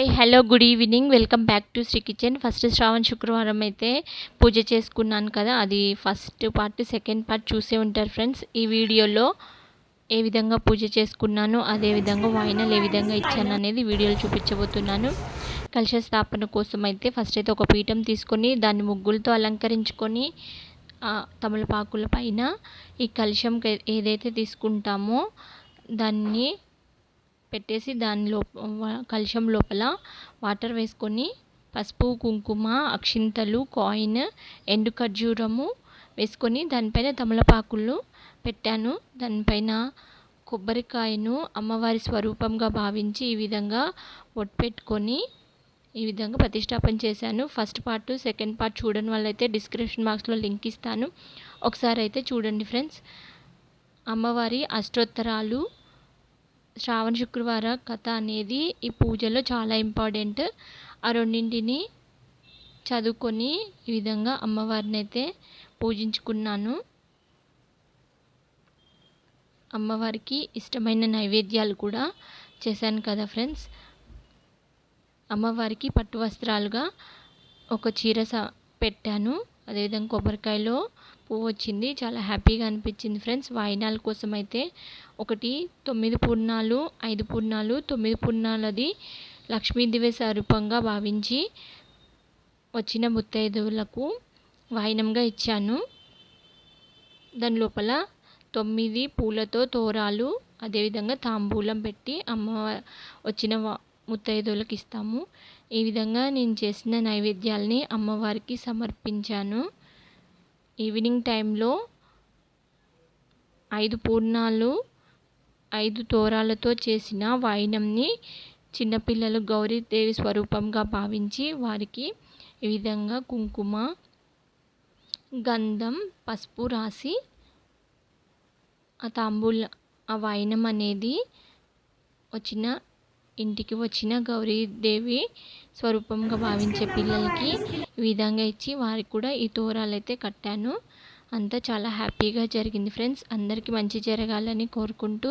Hi hello good evening. Welcome back to Sri kitchen. First శ్రావణ శుక్రవారం అయితే పూజ చేసుకున్నాను కదా. అది ఫస్ట్ పార్ట్ సెకండ్ పార్ట్ చూసే ఉంటారు ఫ్రెండ్స్. ఈ వీడియోలో ఏ విధంగా పూజ చేసుకున్నాను అదే విధంగా ఏ విధంగా ఇచ్చాను అనేది వీడియోలు చూపించబోతున్నాను. కలుష స్థాపన కోసం అయితే ఫస్ట్ అయితే ఒక పీఠం తీసుకొని దాన్ని ముగ్గులతో అలంకరించుకొని తమలపాకుల పైన ఈ కలుషం ఏదైతే తీసుకుంటామో దాన్ని పెట్టేసి దాని లోప కలశం లోపల వాటర్ వేసుకొని పసుపు కుంకుమ అక్షింతలు కాయిన్ ఎండు ఖర్జూరము వేసుకొని దానిపైన తమలపాకులు పెట్టాను. దానిపైన కొబ్బరికాయను అమ్మవారి స్వరూపంగా భావించి ఈ విధంగా ఒట్టు పెట్టుకొని ఈ విధంగా ప్రతిష్టాపన చేశాను. ఫస్ట్ పార్ట్ సెకండ్ పార్ట్ చూడని వాళ్ళైతే డిస్క్రిప్షన్ బాక్స్లో లింక్ ఇస్తాను. ఒకసారి అయితే చూడండి ఫ్రెండ్స్. అమ్మవారి అష్టోత్తరాలు శ్రావణ శుక్రవార కథ అనేది ఈ పూజలో చాలా ఇంపార్టెంట్. ఆ రెండింటిని చదువుకొని ఈ విధంగా అమ్మవారిని అయితే పూజించుకున్నాను. అమ్మవారికి ఇష్టమైన నైవేద్యాలు కూడా చేశాను కదా ఫ్రెండ్స్. అమ్మవారికి పట్టు వస్త్రాలుగా ఒక చీర పెట్టాను. అదేవిధంగా కొబ్బరికాయలో పువ్వు వచ్చింది చాలా హ్యాపీగా అనిపించింది ఫ్రెండ్స్. వాయినాల కోసం అయితే ఒకటి తొమ్మిది పూర్ణాలు ఐదు పూర్ణాలు తొమ్మిది పూర్ణాలది లక్ష్మీదేవి స్వరూపంగా భావించి వచ్చిన ముత్తైదువులకు వాయినంగా ఇచ్చాను. దాని లోపల తొమ్మిది పూలతో తోరాలు అదేవిధంగా తాంబూలం పెట్టి అమ్మ వచ్చిన ముత్తైదువులకు ఇస్తాము. ఈ విధంగా నేను చేసిన నైవేద్యాలని అమ్మవారికి సమర్పించాను. ఈవినింగ్ టైంలో ఐదు పూర్ణాలు ఐదు తోరాలతో చేసిన వాయినంని చిన్నపిల్లలు గౌరీదేవి స్వరూపంగా భావించి వారికి ఈ విధంగా కుంకుమ గంధం పసుపు రాసి ఆ తాంబూల ఆ వాయినం అనేది వచ్చిన ఇంటికి వచ్చిన గౌరీదేవి స్వరూపంగా భావించే పిల్లలకి ఈ విధంగా ఇచ్చి వారికి కూడా ఈ తోరాలు అయితే కట్టాను. అంతా చాలా హ్యాపీగా జరిగింది ఫ్రెండ్స్. అందరికీ మంచి జరగాలని కోరుకుంటూ